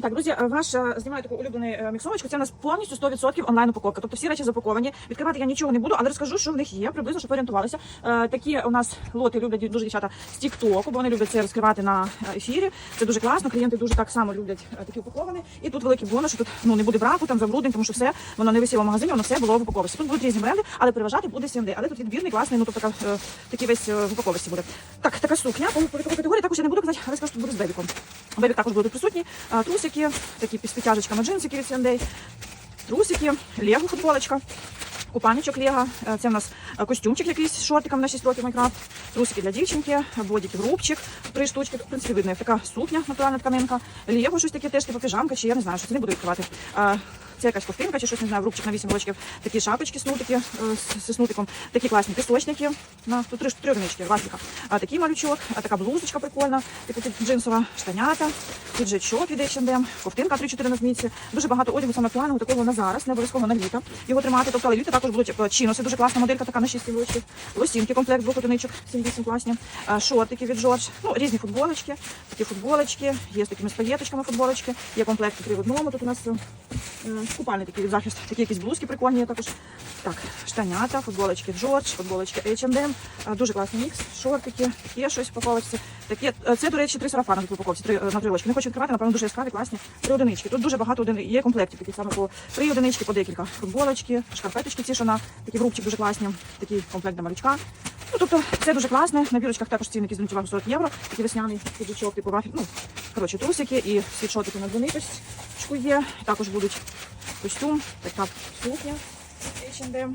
І так, друзі, ваш е, знімаю таку улюблену е, міксовочку. Це у нас повністю 100% онлайн упаковка. Тобто всі речі запаковані. Відкривати я нічого не буду, але розкажу, що в них є. Приблизно, щоб орієнтувалися. Е, Такі у нас лоти люблять дуже дівчата з Тіктоку, бо вони люблять це розкривати на е, ефірі. Це дуже класно. Клієнти дуже так само люблять е, такі упаковані. І тут великий бонус, що тут ну не буде браку, там забруднень, тому що все воно не висіло в магазині, воно все було в упаковці. Тут будуть різні бренди, але переважати буде CMD. Але тут відбірний класний, ну тобто е, такий весь е, в упаковці буде. Так, така сукня по віковій категорії також я не буду казати, але скажу, що буде з бебіком. Бебік також буде присутній. Трусики, такі підтяжечками джинсики від CMD, трусики, лего футболочка. Купальничок Лего, Е, це в нас е, костюмчик якийсь шортиком на 6 років Майкрафт, трусики для дівчинки, бодіки в рубчик, три штучки. В принципі, видно, така сукня, натуральна тканинка. Лего щось таке теж, типу піжамка, чи я не знаю, що це не буду відкривати. Це якась ковтинка чи щось, не знаю, рубчик на 8 рочків. Такі шапочки снутики е, з, снутиком, такі класні пісочники. На тут три, три одинички. А такий малючок, а така блузочка прикольна, типу джинсова штанята, піджачок від H&M, ковтинка 3-4 на зміці. Дуже багато одягу саме плану такого на зараз, не обов'язково на літо. Його тримати. Тобто, але літо також будуть е, чиноси, дуже класна моделька, така на 6 рочків. Лосінки, комплект двох одиничок, 7-8 класні. Шортики від Джордж, ну різні футболочки, такі футболочки, є з такими спаєточками футболочки, є комплект три одному. Тут у нас е, купальний такий захист, такі якісь блузки прикольні також. Так, штанята, футболочки Джордж, футболочки H&M, дуже класний мікс, шортики, таке щось в упаковочці. Таке, е, це, до речі, три сарафани в упаковці, три е, на три очки. Не хочу відкривати, напевно, дуже яскраві, класні. Три одинички. Тут дуже багато один... є комплектів, такі саме по три одинички, по декілька. Футболочки, шкарпеточки ці, що на такі в дуже класні, такий комплект для малючка. Ну, тобто, це дуже класне. На бірочках також цінники увагу 40 євро. Такий весняний піджачок, типу вафель. Ну, коротше, трусики і світшотики на двониточку є. Також будуть костюм, така сукня. H&M.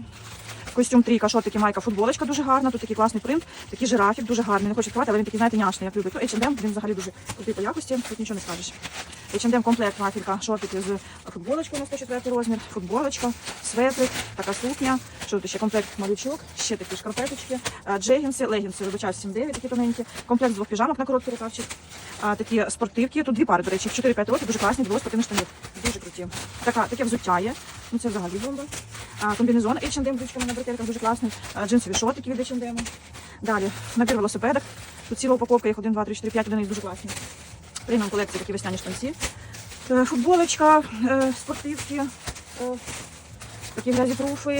Костюм трійка, шортики, майка, футболочка дуже гарна. Тут такий класний принт, такий жирафік, дуже гарний. Не хочу відкривати, але він такий, знаєте, няшний, як любить. Ну, H&M, він взагалі дуже крутий по якості, тут нічого не скажеш. H&M комплект, вафелька, шортики з футболочкою на 104 розмір, футболочка, светрик, така сукня. Що тут ще комплект малючок, ще такі шкарпеточки, а, джегінси, легінси, вибачаюсь, 7-9, такі тоненькі, комплект з двох піжамок на короткий рукавчик, такі спортивки, тут дві пари, до речі, 4-5 років, дуже класні, двох спортивних штанів, дуже круті. Така, таке взуття є, ну це взагалі бомба. Комбінезон H&M ключками на бретельках, дуже класний, джинсові шортики від H&M. Далі, набір велосипедок, тут ціла упаковка, їх 1, 2, 3, 4, 5 одиниць, дуже класні. Преміум колекції такі весняні штанці. Е, Футболочка, е, спортивки, е, такі грязі-пруфи,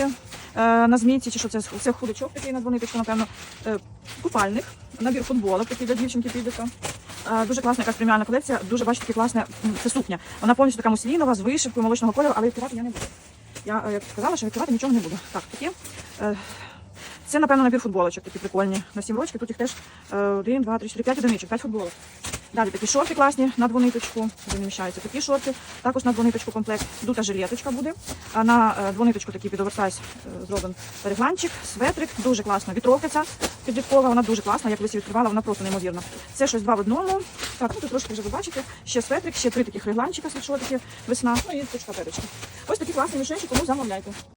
е, на змійці, чи що це, це худачок такий на двониточку, напевно, купальник, набір футболок, такий для дівчинки підлітка. Дуже класна якась преміальна колекція, дуже бачите, таке класне, це сукня. Вона повністю така муслінова, з вишивкою молочного кольору, але відкривати я не буду. Я як сказала, що відкривати нічого не буду. Так, такі. Це, напевно, набір футболочок, такі прикольні. На 7 років тут їх теж 1, 2, 3, 4, 5 одиничок, 5 футболок. Далі такі шорти класні на двониточку, міщаються такі шорти. Також на двониточку комплект. Дута жилеточка буде. А на е, двониточку такий під оверсайз е, зроблений регланчик, светрик. Дуже класно. Вітровка ця підліткова, вона дуже класна. Як колись відкривала, вона просто неймовірна. Це щось два в одному. Так, ну тут трошки вже ви бачите. Ще светрик, ще три таких регланчика, світшотики, весна. Ну і тут шкарпеточки. Ось такі класні мішечки, тому замовляйте.